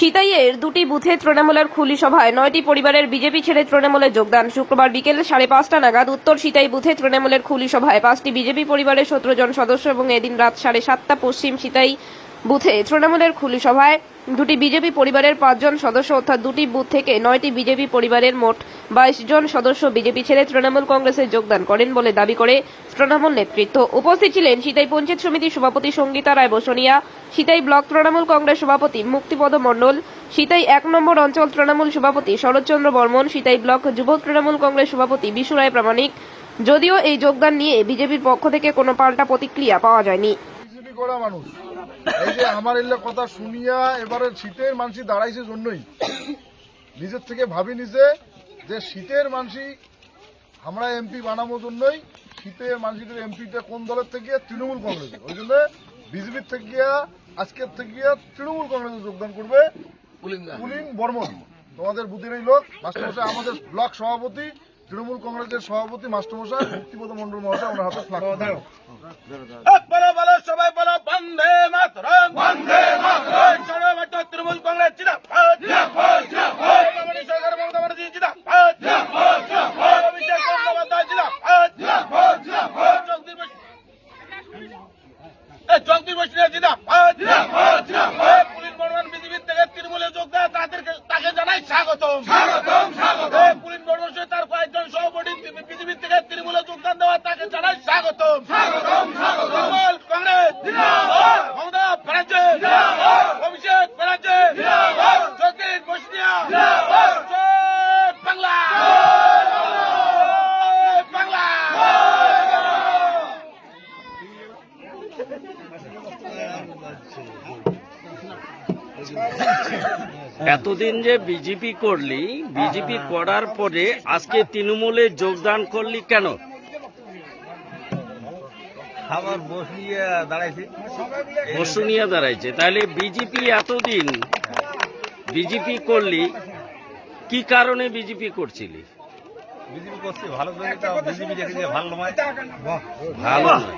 সিতাইয়ের দুটি বুথে তৃণমূলের খুলি সভায় নয়টি পরিবারের বিজেপি ছেড়ে তৃণমূলে যোগদান। শুক্রবার বিকেল সাড়ে পাঁচটা নাগাদ উত্তর সিতাই বুথে তৃণমূলের খুলি সভায় পাঁচটি বিজেপি পরিবারের সতেরো জন সদস্য এবং এদিন রাত সাড়ে সাতটা পশ্চিম সিতাই বুথে তৃণমূলের খুলি সভায় দুটি বিজেপি পরিবারের পাঁচজন সদস্য অর্থাৎ দুটি বুথ থেকে নয়টি বিজেপি পরিবারের মোট বাইশ জন সদস্য বিজেপি ছেড়ে তৃণমূল কংগ্রেসে যোগদান করেন বলে দাবি করে তৃণমূল নেতৃত্ব। উপস্থিত ছিলেন সিতাই পঞ্চায়েত সমিতির সভাপতি সঙ্গীতা রায় বসনিয়া, সিতাই ব্লক তৃণমূল কংগ্রেস সভাপতি মুক্তিপদ মণ্ডল, সিতাই এক নম্বর অঞ্চল তৃণমূল সভাপতি শরৎচন্দ্র বর্মন, সিতাই ব্লক যুব তৃণমূল কংগ্রেস সভাপতি বিশু রায় প্রামাণিক। যদিও এই যোগদান নিয়ে বিজেপির পক্ষ থেকে কোনো পাল্টা প্রতিক্রিয়া পাওয়া যায়নি। করা মানুষ। এই যে আমার এলে কথা শুনিয়া এবারে শীতের মানসি দাঁড়াইছে জন্যই। নিজের থেকে ভাবি নিছে যে শীতের মানুষই আমরা এমপি বানাবো জন্যই শীতের মানসিদের এমপিটা কোন দলের থেকে? তৃণমূল কংগ্রেসের। ওই জন্য বিজেপির থেকে আজকের থেকে তৃণমূল কংগ্রেসে যোগদান করবে পুলিং বর্মন। তোমাদের বুদ্ধির এই লোক। আমাদের ব্লক সভাপতি। তৃণমূল কংগ্রেসের সভাপতি মাস্টারমশাই মুক্তিপদ মন্ডল মহাশয় ওনার হাতে ফ্লাগ বলো বলো সবাই বলো বন্দে মাতরম। বন্দে মাতরম। সর্বভট্ট তৃণমূল কংগ্রেস সরকার মমতা ব্যানার্জি অভিষেক বন্দ্যোপাধ্যায় জগদীপ বসিয়া পুলিশ বর্মন বিজেপির থেকে তৃণমূলে যোগ দেয় তাদেরকে তাকে জানাই স্বাগতম স্বাগতম স্বাগতম পুলিশ বর্মন সহ তার কয়েকজন সহপাঠী বিজেপির থেকে তৃণমূলে যোগদান দেওয়া তাকে জানাই স্বাগতম স্বাগতম স্বাগতম তৃণমূল কংগ্রেস জিন্দাবাদ মমতা ব্যানার্জি জিন্দাবাদ অভিষেক ব্যানার্জি জিন্দাবাদ জগদীপ বসিয়া জিন্দাবাদ জয় বাংলা জয় বাংলা এতদিন যে বিজেপি করলি বিজেপি করার পরে আজকে তৃণমূলে যোগদান করলি কেন? খাবার বসিয়ে দাঁড়াইছে। বসুনিয়া দাঁড়াইছে। তাহলে বিজেপি এতদিন বিজেপি করলি কি কারণে বিজেপি করছিলি? বিজেপি করছে ভালো বিজেপি ভালো নয়। ভালো নয়।